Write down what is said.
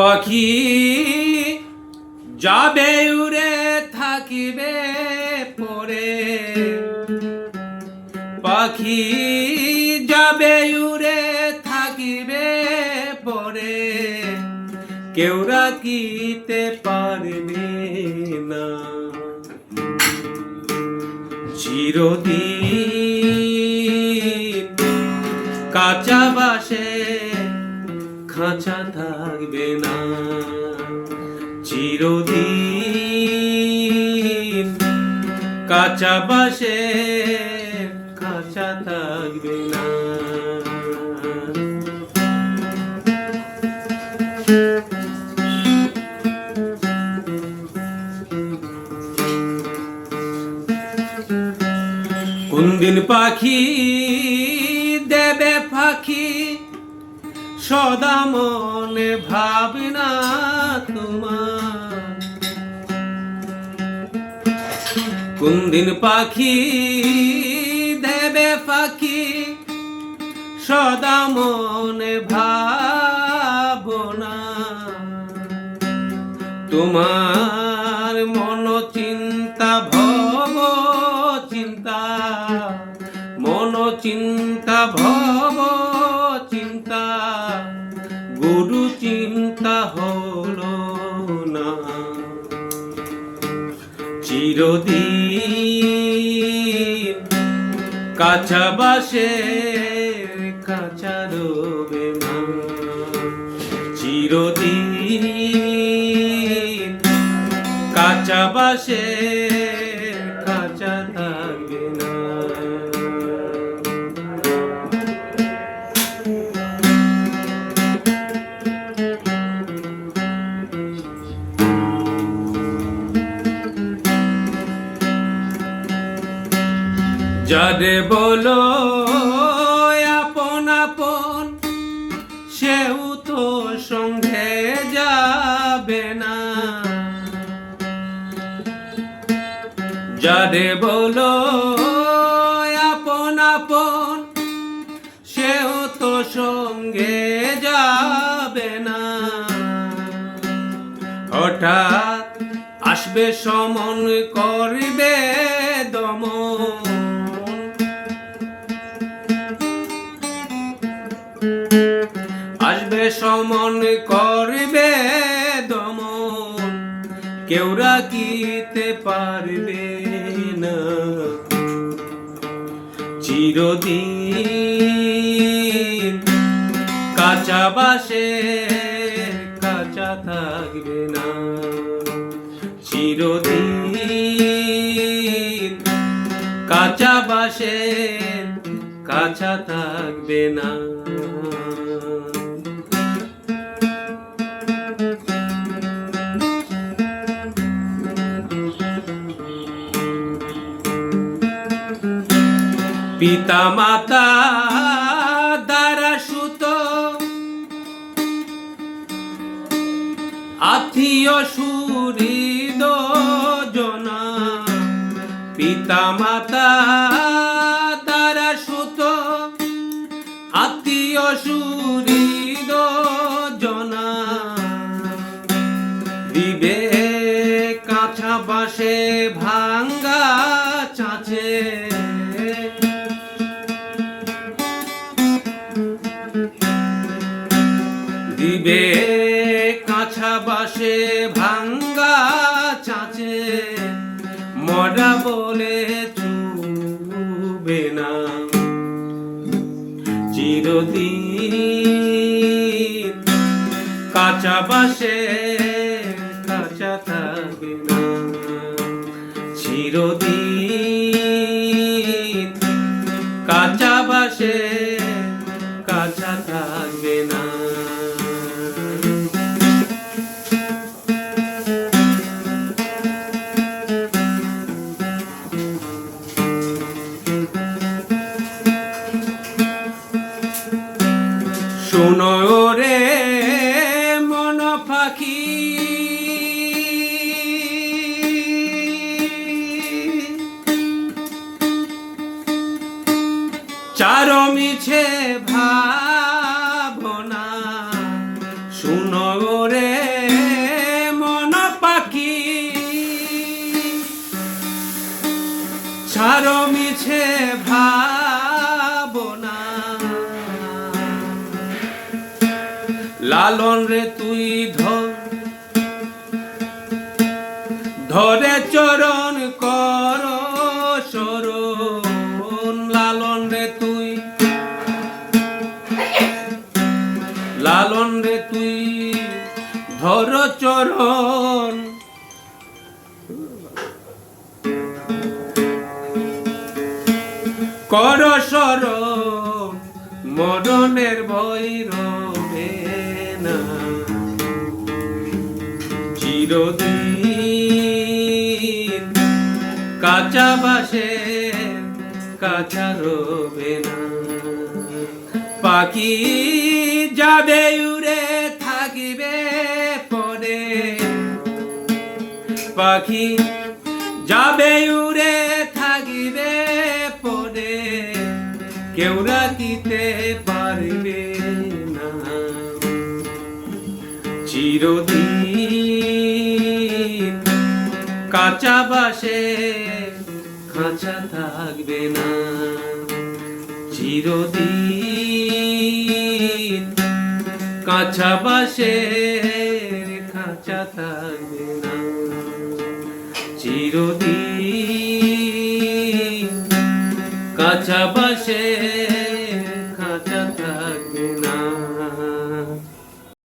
পাখি যাবে, উড়ে থাকিবে পরে। পাখি যাবে, উড়ে থাকিবে পরে। কেউ রাখিতে পারবে না। চিরদিন কাঁচা বাসে খাঁচা থাকবে না। চিরদিন কাঁচা বাসে খাঁচা থাকবে না। কোনদিন পাখি সদা মনে ভাবনা তোমার। কোনদিন পাখি দেবে পাখি সদা মনে ভাবনা। তোমার মন চিন্তা, ভব চিন্তা। মন চিন্তা, ভব গুরু চিন্তা হলো না। চিরদিন কাঁচা বাসে কাঁচা রবে চিরদিন কাঁচা বাসে যারে বলো আপন আপন, সেও তো সঙ্গে যাবে না। যারে বলো আপন আপন, সেও তো সঙ্গে যাবে না। হঠাৎ আসবে সমন করবে দমন আসবে সমন করবে দমন। কেউ রাখিতে পারবে না। চিরদিন কাঁচা বাসে কাঁচা থাকবে না। চিরদিন কাঁচা বাসে কাঁচা থাকবে না। পিতা মাতা দ্বারা সুত আত্মীয় সুহৃদ জনা। পিতা মাতা দ্বারা সুত আত্মীয় সুহৃদ জনা। দিবে কাঁচা বাসে ভাঙ্গা চাচে। দিবে। কাঁচা বাসে ভাঙ্গা চাচে, মরা বলে চুবে না। চিরদিন কাঁচা বাসে কাঁচা থাকবে না। চিরদিন কাঁচা বাসে কাঁচা থাকবে না। কারও ভাবনা। শুনো রে মন পাখি। ছাড়ো ভাবনা। লালন রে তুই ধর ধরে চরণ কর। লালন রে তুই ধর চরণ। কর সরণ মরণের ভয় রবে না। চিরদিন কাঁচা বাসে, কাঁচা রবে না। পাখি যাবে, উড়ে থাকিবে পরে পাখি যাবে, উড়ে থাকিবে পরে কেউ রাখিতে পারবে না। চিরদিন কাঁচা বাসে খাঁচা থাকবে না। চিরদিন কাঁচা বাসে খাঁচা থাকবে না চিরদিন কাঁচা